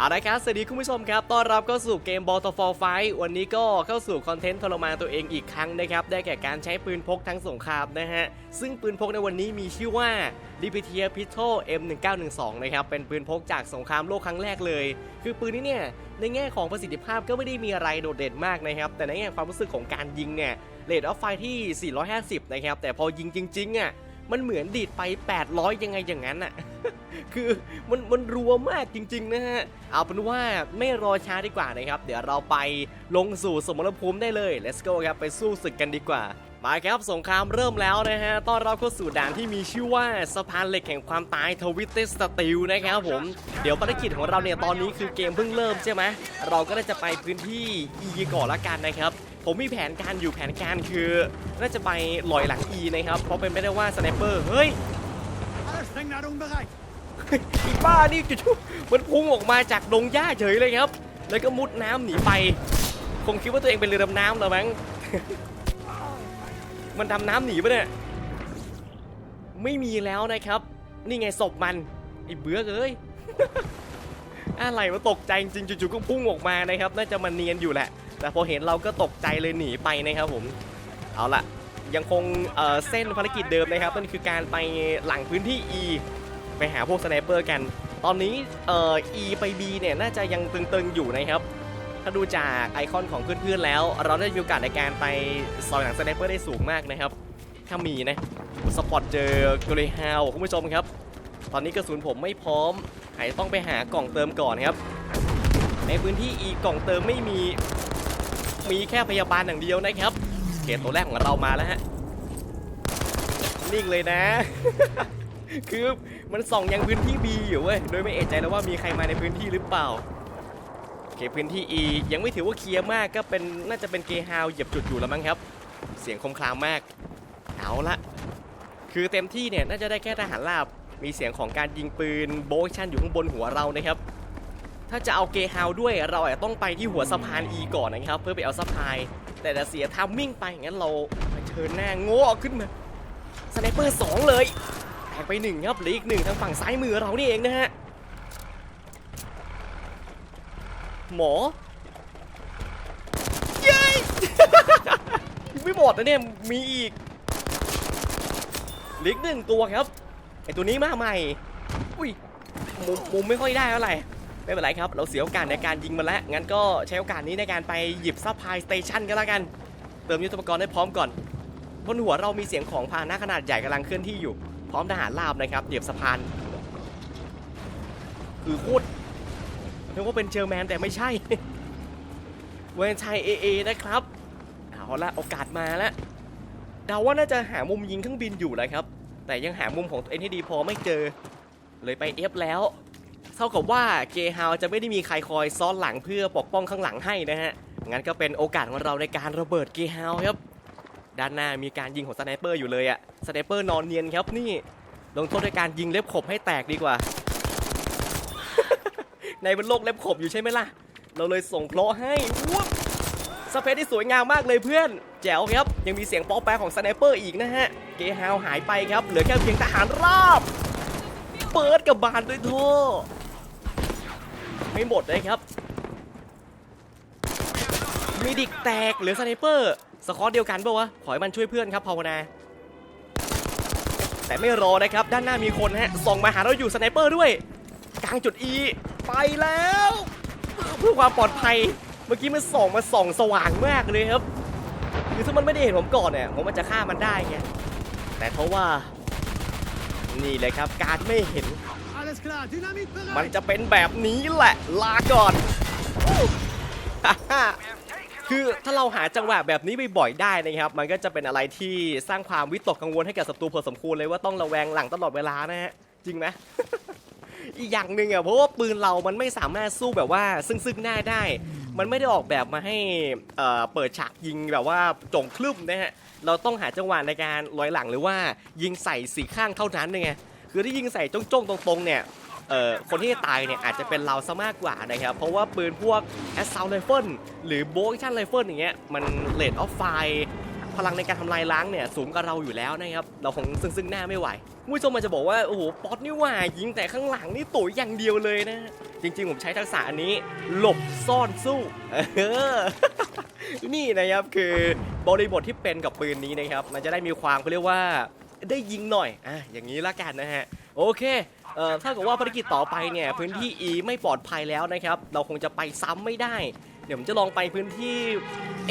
เอาละครับสวัสดีคุณผู้ชมครับ ต้อนรับเข้าสู่เกม b a l l to Fall Fight วันนี้ก็เข้าสู่คอนเทนต์ทรมานตัวเองอีกครั้งนะครับ ได้แก่การใช้ปืนพกทั้งสงครามนะฮะ ซึ่งปืนพกในวันนี้มีชื่อว่า l i b e r t i Pistol M1912 นะครับ เป็นปืนพกจากสงครามโลกครั้งแรกเลย คือปืนนี้เนี่ยในแง่ของประสิทธิภาพก็ไม่ได้มีอะไรโดดเด่นมากนะครับ แต่ในแง่ความรู้สึกของการยิงเนี่ยเรทออฟไฟที่ 450 นะครับ แต่พอยิงจริงๆอะ มันเหมือนดีดไป 800 ยังไงอย่างนั้นอะคือมันมันรัวมากจริงๆนะฮะ เอาเป็นว่าไม่รอช้าดีกว่านะครับ เดี๋ยวเราไปลงสู่สมรภูมิได้เลย let's go ครับ ไปสู้ศึกกันดีกว่า มาครับสงครามเริ่มแล้วนะฮะ ต้อนรับเข้าสู่ด่านที่มีชื่อว่าสะพานเหล็กแห่งความตายทวิตเตสติลนะครับผม เดี๋ยวภารกิจของเราเนี่ยตอนนี้คือเกมเพิ่งเริ่มใช่ไหม เราก็ได้จะไปพื้นที่ E ก่อนละกันนะครับ ผมมีแผนการอยู่แผนการคือ น่าจะไปลอยหลัง E นะครับ เพราะเป็นไม่ได้ว่าสไนเปอร์เฮ้ยอีบ้านี่จู่ๆมันพุ่งออกมาจากดงหญ้าเฉยเลยครับ แล้วก็มุดน้ำหนีไปคงคิดว่าตัวเองเป็นเรือดำน้ำเหรอมั้งมันดำน้ำหนีปะเนี่ยไม่มีแล้วนะครับ นี่ไงศพมันไอ้เบื่อเอ้ยอะไรมาตกใจจริงจู่ๆก็พุ่งออกมานะครับ น่าจะมาเนียนอยู่แหละ แต่พอเห็นเราก็ตกใจเลยหนีไปนะครับผมเอาล่ะยังคงเเส้นภารกิจเดิมนะครับนั่นคือการไปหลังพื้นที่ E ไปหาพวกสไนเปอร์กัน ตอนนี้เอ่อ E ไป B เนี่ยน่าจะยังตึงๆอยู่นะครับ ถ้าดูจากไอคอนของเพื่อนๆแล้ว เราได้มีโอกาสในการไปซอยหลังสไนเปอร์ได้สูงมากนะครับ ถ้ามีนะสปอตเจอเกรฮาวคุณผู้ชมครับ ตอนนี้กระสุนผมไม่พร้อมอาจจะต้องไปหากล่องเติมก่อนครับ ในพื้นที่ E กล่องเติมไม่มี มีแค่พยาบาลอย่างเดียวนะครับเขตตัวแรกของเรามาแล้วฮะนิ่งเลยนะ คือมันส่องยังพื้นที่ B อยู่เว้ยโดยไม่เอะใจแล้วว่ามีใครมาในพื้นที่หรือเปล่าโอเคพื้นที่ E ยังไม่ถือว่าเคลียร์มากก็เป็นน่าจะเป็นเกฮาวเหยียบจุดอยู่แล้วมั้งครับ เสียงคมคลามมาก เอาละคือเต็มที่เนี่ยน่าจะได้แค่ทหารราบมีเสียงของการยิงปืนโบว์ชั่นอยู่ข้างบนหัวเรานะครับ ถ้าจะเอาเกฮาวด้วยเราอาจจะต้องไปที่หัวสะพาน E ก่อนนะครับ เพื่อไปเอาสะพาย แต่จะเสียทัมมิ่งไปงั้นเราเชิญหน้าโง่ขึ้นมาสไนเปอร์สองเลยแตกไปหนึ่งครับเหลืออีกหนึ่งทางฝั่งซ้ายมือเรานี่เองนะฮะหมอเย้ยังไม่หมดนะเนี่ยมีอีกเหลืออีกหนึ่งตัวครับไอตัวนี้มาใหม่ อุ้ยมุมมุมไม่ค่อยได้เท่าไหร่ ไม่เป็นไรครับ เราเสียโอกาสในการยิงมาแล้ว งั้นก็ใช้โอกาสนี้ในการไปหยิบซัพพลายสเตชันกันแล้วกัน เติมยุทธปกรณ์ให้พร้อมก่อน บนหัวเรามีเสียงของพาหนะขนาดใหญ่กำลังเคลื่อนที่อยู่ พร้อมทหารราบนะครับ เหยียบสะพาน คือโคตรนึกว่าเป็นเจอร์แมนแต่ไม่ใช่ เวนชัยเอเอนะครับ เอาละโอกาสมาแล้วเดาว่าน่าจะหามุมยิงเครื่องบินอยู่แหละครับ แต่ยังหามุมของตัวเองให้ดีพอไม่เจอ เลยไปเอฟแล้ว ท่ากับว่าเกฮาวจะไม่ได้มีใครคอยซ้อนหลังเพื่อปกป้องข้างหลังให้นะฮะ งั้นก็เป็นโอกาสของเราในการระเบิดเกฮาวครับ ด้านหน้ามีการยิงของสไนเปอร์อยู่เลยอะสไนเปอร์นอนเนียนครับนี่ ลงโทษด้วยการยิงเล็บขบให้แตกดีกว่า ในบนโลกเล็บขบอยู่ใช่ไหมล่ะ เราเลยส่งเพลาะให้ว้าวสเปซที่สวยงามมากเลยเพื่อน แจ๋วครับ ยังมีเสียงป๊อปแปของสไนเปอร์อีกนะฮะ เกฮาวหายไปครับ เหลือแค่เพียงทหารราบ เปิดกับบานด้วยโท ไม่หมดเลยครับมีดิกแตกเหลือสไนเปอร์สคอตเดียวกันปะวะขอให้มันช่วยเพื่อนครับภาวนา แต่ไม่รอนะครับ ด้านหน้ามีคนฮะส่องมาหาเราอยู่สไนเปอร์ด้วย กลางจุด E ไปแล้วเพื่อความปลอดภัยเมื่อกี้มันส่องมาส่องสว่างมากเลยครับคือถ้ามันไม่ได้เห็นผมก่อนเนี่ยผมมันจะฆ่ามันได้ไงแต่เพราะว่า นี่เลยครับการไม่เห็น มันจะเป็นแบบนี้แหละลาก่อนคือถ้าเราหาจังหวะแบบนี้บ่อยๆได้นะครับ มันก็จะเป็นอะไรที่สร้างความวิตกกังวลให้กับศัตรูพอสมควรเลยว่าต้องระแวงหลังตลอดเวลานะฮะจริงไหมอีกอย่างหนึ่งอะเพราะว่าปืนเรามันไม่สามารถสู้แบบว่าซึ่งซึ่งหน้าได้ มันไม่ได้ออกแบบมาให้เปิดฉากยิงแบบว่าจงคลึ่มนะฮะเราต้องหาจังหวะในการลอยหลังหรือว่ายิงใส่สีข้างเท่านั้นไง คือที่ยิงใส่จ้องๆตรงๆเนี่ยเอ่อคนที่จะตายเนี่ยอาจจะเป็นเราซะมากกว่านะครับ เพราะว่าปืนพวก Assault Rifle หรือ Bow Action Rifle อย่างเงี้ยมัน Rate of Fire พลังในการทำลายล้างเนี่ยสูงกว่าเราอยู่แล้วนะครับ เราคงซึ่งซึ่งหน้าไม่ไหวผู้ชมมันจะบอกว่า โอ้โห ป๊อตนี่ว่ายิงแต่ข้างหลังนี่ตุ๋ยอย่างเดียวเลยนะ จริง ๆ ผมใช้ทักษะอันนี้ หลบซ่อนสู้เออนี่นะครับคือบริบทที่เป็นกับปืนนี้นะครับ มันจะได้มีความเขาเรียกว่า ได้ยิงหน่อยอะอย่างนี้ละกันนะฮะโอเคเอ่อถ้าเกิดว่าภารกิจต่อไปเนี่ยพื้นที่ E ไม่ปลอดภัยแล้วนะครับ เราคงจะไปซ้ำไม่ได้ เดี๋ยวผมจะลองไปพื้นที่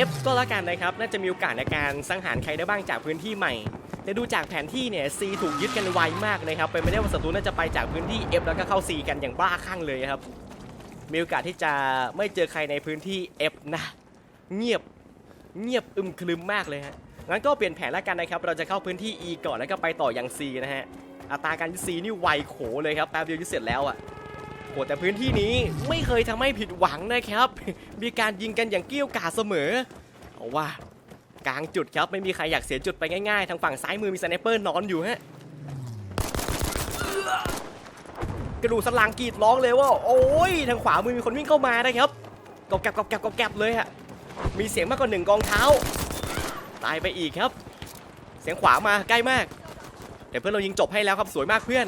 F ก็แล้วกันนะครับ น่าจะมีโอกาสในการสังหารใครได้บ้างจากพื้นที่ใหม่ แต่ดูจากแผนที่เนี่ย C ถูกยึดกันไวมากนะครับ เป็นไม่ได้ว่าศัตรูน่าจะไปจากพื้นที่ F แล้วก็เข้า C กันอย่างบ้าคลั่งเลยครับ มีโอกาสที่จะไม่เจอใครในพื้นที่ F นะ เงียบ เงียบอึมครึมมากเลยฮะ งั้นก็เปลี่ยนแผนแล้วกันนะครับ เราจะเข้าพื้นที่ E ก่อนแล้วก็ไปต่อยัง C นะฮะ อัตราการยึด C นี่ไวโขเลยครับ แป๊บเดียวยึดเสร็จแล้วอะ่ะโหแต่พื้นที่นี้ไม่เคยทำให้ผิดหวังนะครับ มีการยิงกันอย่างเกี้ยวกาดเสมอ เอาว่ากลางจุดครับ ไม่มีใครอยากเสียจุดไปง่ายๆ ทางฝั่งซ้ายมือมีสไนเปอร์นอนอยู่ฮะ กระดูกสลังกรีดร้องเลยว่า โอ้ย ทางขวามือมีคนวิ่งเข้ามานะครับกอบแกบกอบแกบกอบแกบเลยฮะ มีเสียงมากกว่าหนึ่งกองเท้า ตายไปอีกครับ เสียงขวามาใกล้มากเดี๋ยวเพื่อนเรายิงจบให้แล้วครับสวยมากเพื่อน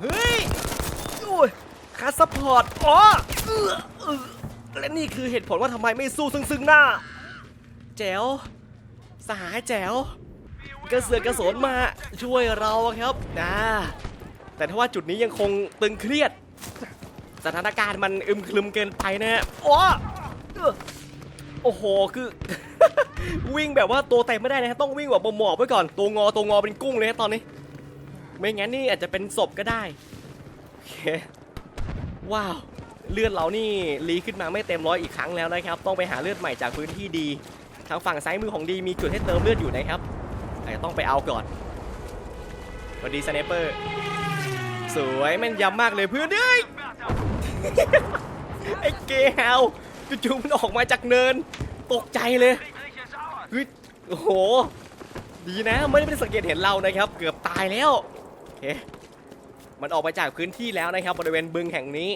เฮ้ยอุ้ยคาสปอร์ตอ๋อและนี่คือเหตุผลว่าทำไมไม่สู้ซึ่งซึ่งหน้า แจ๋ว สหายแจ๋ว กระเสือกกระสนมาช่วยเราครับนะแต่ถ้าว่าจุดนี้ยังคงตึงเครียด สถานการณ์มันอึมครึมเกินไปนะฮะโอ้เอื้อ โอ้โห คือ วิ่งแบบว่าตัวเต็มไม่ได้นะฮะต้องวิ่งแบบหมอบไว้ก่อน ตัวงอตัวงอเป็นกุ้งเลยฮะตอนนี้ ไม่งั้นนี่อาจจะเป็นศพก็ได้โอเคว้าว เลือดเรานี่รีขึ้นมาไม่เต็มร้อยอีกครั้งแล้วนะครับ ต้องไปหาเลือดใหม่จากพื้นที่ดี ทางฝั่งซ้ายมือของดีมีจุดให้เติมเลือดอยู่นะครับอาจจะต้องไปเอาก่อนสวัสดีสไนเปอร์ สวยแม่นยำมากเลยเพื่อนเอ้ยไอ้เกฮาว จู่ๆมันออกมาจากเนิน ตกใจเลยเฮ้ยโอ้โห ดีนะ ไม่ได้ไม่ได้สังเกตเห็นเรานะครับ เกือบตายแล้วโอเคมันออกมาจากพื้นที่แล้วนะครับ บริเวณบึงแห่งนี้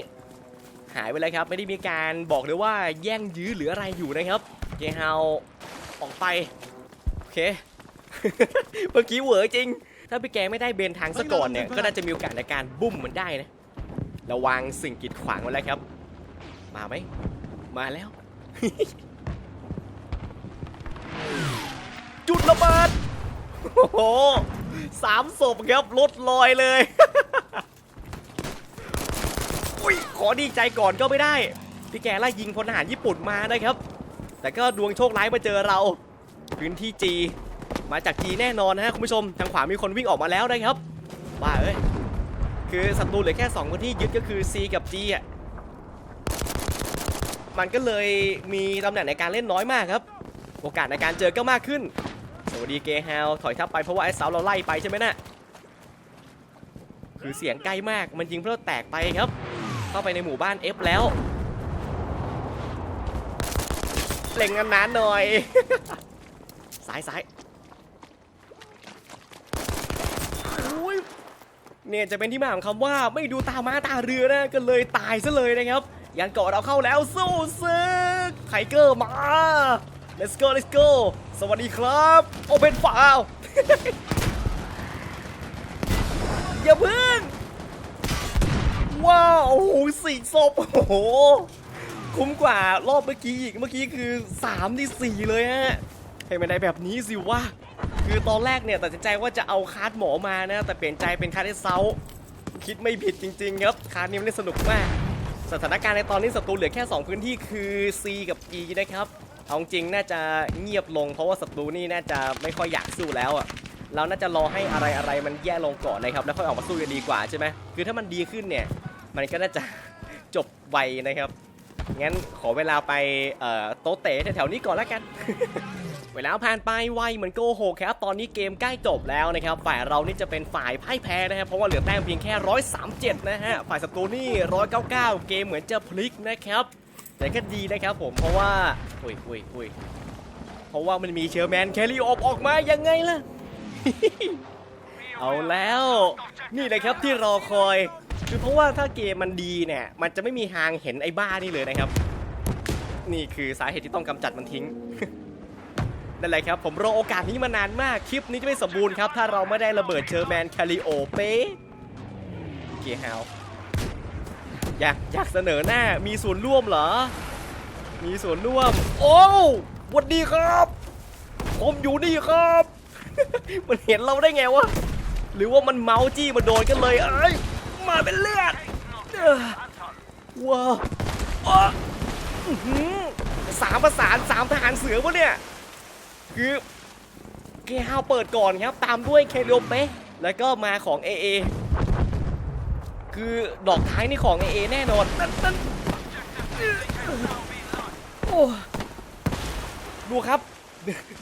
หายไปเลยครับ ไม่ได้มีการบอกเลยว่าแย่งยื้อหรืออะไรอยู่นะครับเกฮาวออกไป โอเค เมื่อกี้เหวอจริง ถ้าพี่แกไม่ได้เบนทางซะก่อนเนี่ย ก็น่าจะมีโอกาสในการบุ้มมันได้นะ ระวังสิ่งกีดขวางไว้แล้วครับ มาไหม มาแล้ว จุดระเบิด โอ้โหสามศพครับลดลอยเลย อุ้ยขอดีใจก่อนก็ไม่ได้ พี่แกไล่ยิงพลทหารญี่ปุ่นมานะครับ แต่ก็ดวงโชคร้ายมาเจอเรา พื้นที่จีมาจากจีแน่นอนนะฮะคุณผู้ชม ทางขวามีคนวิ่งออกมาแล้วนะครับบ้าเอ้ย คือศัตรูเหลือแค่2คนที่ยึดก็คือ C กับ G อะ มันก็เลยมีตำแหน่งในการเล่นน้อยมากครับ โอกาสในการเจอก็มากขึ้นสวัสดีเกฮาวถอยทับไปเพราะว่าไอ้เสาเราไล่ไปใช่ไหมนะ่ะคือเสียงใกล้มากมันยิงเพื่อแตกไปครับ เข้าไปในหมู่บ้าน F แล้วเล็งกันนานหน่อยสายสายอุ้ยเนี่ยจะเป็นที่มาของคำว่าไม่ดูตามาตาเรือนะก็เลยตายซะเลยนะครับ ยันเกาะเราเข้าแล้วสู้ซึกไทเกอร์มา let's go let's go สวัสดีครับ โอเ n นฟาวอย่าพิ่ง ว้าว โอ้โหสี่ศพ โอ้โห คุ้มกว่ารอบเมื่อกี้อีก เมื่อกี้คือ 3 ที่ 4 เลยฮะ ให้มันได้แบบนี้สิวะ คือตอนแรกเนี่ยตัดสินใจว่าจะเอาคาร์ดหมอมานะ แต่เปลี่ยนใจเป็นคาร์ดเซาคิดไม่ผิดจริง ๆ ครับ คาร์ดนี้มันสนุกมาก สถานการณ์ในตอนนี้ศัตรูเหลือแค่ 2 พื้นที่คือ C กับ E นะครับ เอาจริงน่าจะเงียบลงเพราะว่าศัตรูนี่น่าจะไม่ค่อยอยากสู้แล้วอะเราน่าจะรอให้อะไรอะไรมันแย่ลงก่อนนะครับแล้วค่อยออกมาสู้กันดีกว่าใช่ไหมคือถ้ามันดีขึ้นเนี่ยมันก็น่าจะจบไวนะครับงั้นขอเวลาไปโต๊ะเตะแถวๆนี้ก่อนแล้วกัน เวลาผ่านไปไวเหมือนโกหกครับ ตอนนี้เกมใกล้จบแล้วนะครับ ฝ่ายเรานี่จะเป็นฝ่ายพ่ายแพ้นะครับเพราะว่าเหลือแต้มเพียงแค่137นะฮะ ฝ่ายศัตรูนี่199เกมเหมือนจะพลิกนะครับ แต่ก็ดีนะครับผม เพราะว่า อุ้ยอุ้ยอุ้ยเพราะว่ามันมีเชอร์แมนแคลรีออฟออกมายังไงล่ะ เอาแล้ว นี่เลยครับที่รอคอย คือเพราะว่าถ้าเกมมันดีเนี่ย มันจะไม่มีทางเห็นไอ้บ้านี่เลยนะครับ นี่คือสาเหตุที่ต้องกำจัดมันทิ้ง นั่นแหละครับ ผมรอโอกาสนี้มานานมาก คลิปนี้จะไม่สมบูรณ์ครับ ถ้าเราไม่ได้ระเบิดเชอร์แมนคาริโอเป้เกียร์ฮาวอยากอยากเสนอหน้ามีส่วนร่วมเหรอ มีส่วนร่วม โอ้สวัสดีครับ ผมอยู่นี่ครับ มันเห็นเราได้ไงวะ หรือว่ามันเมาจี้มาโดนกันเลยเอ้ยมาเป็นเลือดว้าวสามประสานสามทหารเสือวะเนี่ย คือเกฮาวเปิดก่อนครับ ตามด้วยเคโรเปแล้วก็มาของ AA คือดอกท้ายนี่ของ AA แน่นอนนั่นนั่นโอ้ดูครับ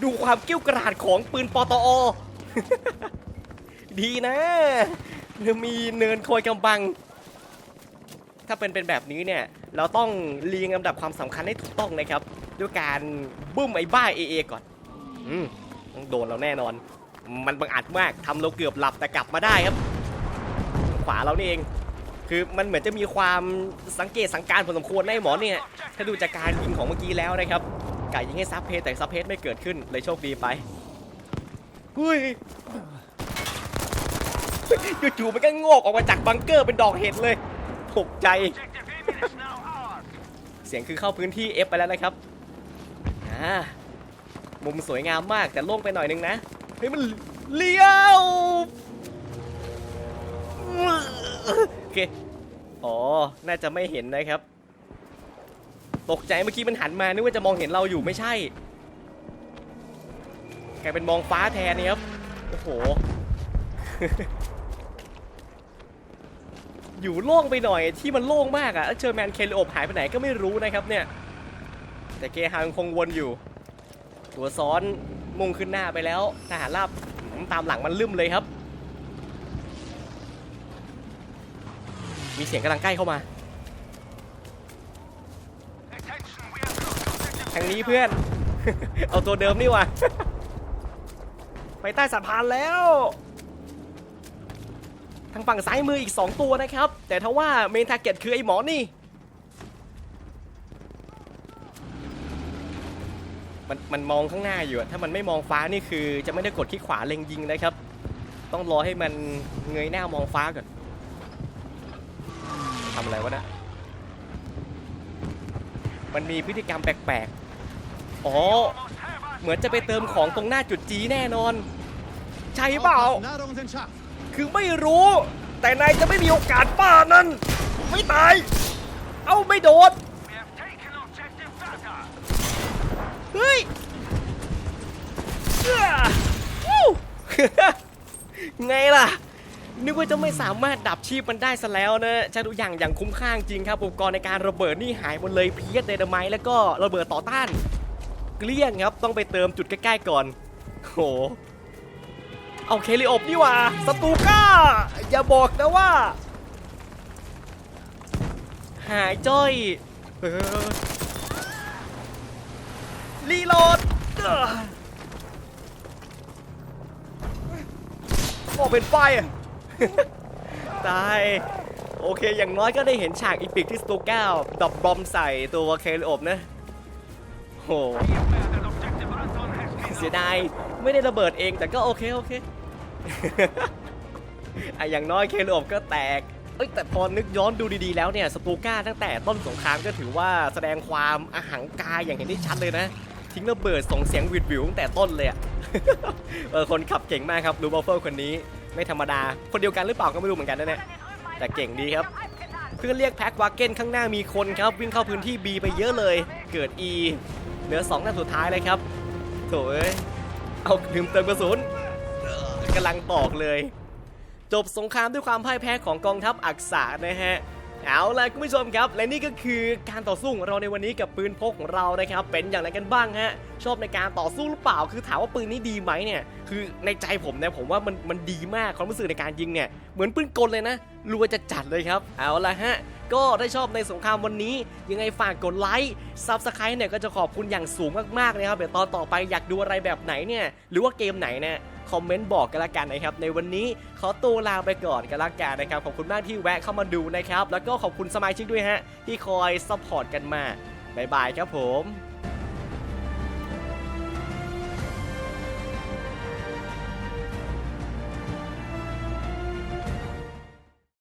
ดูความเกิ้วกราดของปืนปตอ ดีนะมีเนินคอยกำบัง ถ้าเป็นเป็นแบบนี้เนี่ย เราต้องเรียงลำดับความสำคัญให้ถูกต้องนะครับ ด้วยการบึ้มไอ้บ้าเอเอก่อน อืมต้องโดนเราแน่นอน มันบังอาจมากทำเราเกือบหลับแต่กลับมาได้ครับ ขวาเรานี่เอง คือมันเหมือนจะมีความสังเกตสังการพอสมควรในหมอเนี่ย ถ้าดูจากการยิงของเมื่อกี้แล้วนะครับไก่ยิงให้ซับเพจแต่ซับเพจไม่เกิดขึ้นเลยโชคดีไปหุ้ยจู่ๆมันก็งอกออกมาจากบังเกอร์เป็นดอกเห็ดเลยตกใจ เสียงคือเข้าพื้นที่ F ไปแล้วนะครับ อ่า มุมสวยงามมากแต่โล่งไปหน่อยนึงนะ เฮ้ยมันเลี้ยวโอเค อ๋อ น่าจะไม่เห็นนะครับ ตกใจเมื่อกี้มันหันมา นึกว่าจะมองเห็นเราอยู่ไม่ใช่ กลายเป็นมองฟ้าแทนนี่ครับ โอ้โห อยู่โล่งไปหน่อยที่มันโล่งมากอะเชอร์แมนเคลโอบหายไปไหนก็ไม่รู้นะครับเนี่ย แต่เกฮายังคงวนอยู่ ตัวซ้อนมุ่งขึ้นหน้าไปแล้วทหารราบตามหลังมันลืมเลยครับ มีเสียงกำลังใกล้เข้ามาทางนี้เพื่อน เอาตัวเดิมนี่ว่ะไปใต้สะพานแล้ว ทางฝั่งซ้ายมืออีก 2 ตัวนะครับ แต่ถ้าว่าเมนทาร์เก็ตคือไอ้หมอนี่ มันมันมองข้างหน้าอยู่ถ้ามันไม่มองฟ้านี่คือ จะไม่ได้กดคลิกขวาเล็งยิงนะครับ ต้องรอให้มันเงยหน้ามองฟ้าก่อนทำอะไรวะนะมันมีพฤติกรรมแปลกๆ อ๋อ เหมือนจะไปเติมของตรงหน้าจุดจีแน่นอน ใช่เปล่า คือไม่รู้ แต่นายจะไม่มีโอกาสป้านั่น ไม่ตาย เอ้าไม่โดน เฮ้ยไงล่ะ นึกว่าจะไม่สามารถดับชีพมันได้ซะแล้วนะใช้ทุกอย่างอย่างคุ้มค่าจริงครับอุปกรณ์ในการระเบิดนี่หายหมดเลยเพียดเดนไมต์แล้วก็ระเบิดต่อต้าน เกลี้ยงครับต้องไปเติมจุดใกล้ๆก่อนโหเอาเคลิอบนี่ว่าสตูก้า อย่าบอกนะว่า หายจ้อยเออ รีโหลดออโอ้เป็นไฟตาย โอเค อย่างน้อยก็ได้เห็นฉากอีพิกที่สตูเก้าดับบอมใส่ตัวเคลิอบนะโหเสียดาย ไม่ได้ระเบิดเองแต่ก็โอเค โอเคอะอย่างน้อยเคโลบก็แตกเอ้ยแต่พอนึกย้อนดูดีๆแล้วเนี่ยสตูก้าตั้งแต่ต้นสงครามก็ถือว่าแสดงความอาหังกายอย่างเห็นได้ชัดเลยนะ ทิ้งระเบิดส่งเสียงวิดวิวตั้งแต่ต้นเลยอะเออคนขับเก่งมากครับลูบัฟเฟิลคนนี้ไม่ธรรมดา คนเดียวกันหรือเปล่าก็ไม่รู้เหมือนกันนะเนี่ยแต่เก่งดีครับ เพื่อเรียกแพ็กวาเก้นข้างหน้ามีคนครับ วิ่งเข้าพื้นที่ B ไปเยอะเลย เกิด E เหลือ2นัดสุดท้ายเลยครับโถเอ้ยเอาลืมเติมกระสุนกำลังตอกเลย จบสงครามด้วยความพ่ายแพ้ของกองทัพอักษานะฮะ เอาล่ะคุณผู้ชมครับ และนี่ก็คือการต่อสู้ของเราในวันนี้กับปืนพกของเรานะครับ เป็นอย่างไรกันบ้างฮะ ชอบในการต่อสู้หรือเปล่า คือถามว่าปืนนี้ดีไหมเนี่ย คือในใจผมเนี่ยผมว่ามันมันดีมากความรู้สึกในการยิงเนี่ย เหมือนปืนกลเลยนะรัวจะจัดเลยครับ เอาล่ะฮะ ก็ได้ชอบในสงครามวันนี้ ยังไงฝากกดไลค์ซับสไครต์เนี่ยก็จะขอบคุณอย่างสูงมากๆนะครับเดี๋ยวตอนต่อไปอยากดูอะไรแบบไหนเนี่ย หรือว่าเกมไหนเนี่ย คอมเมนต์บอกกันละกันนะครับในวันนี้ขอตัวลาไปก่อนกันละกันนะครับขอบคุณมากที่แวะเข้ามาดูนะครับแล้วก็ขอบคุณสมาชิกด้วยฮะที่คอยซัพพอร์ตกันมาบ๊ายบายครับผม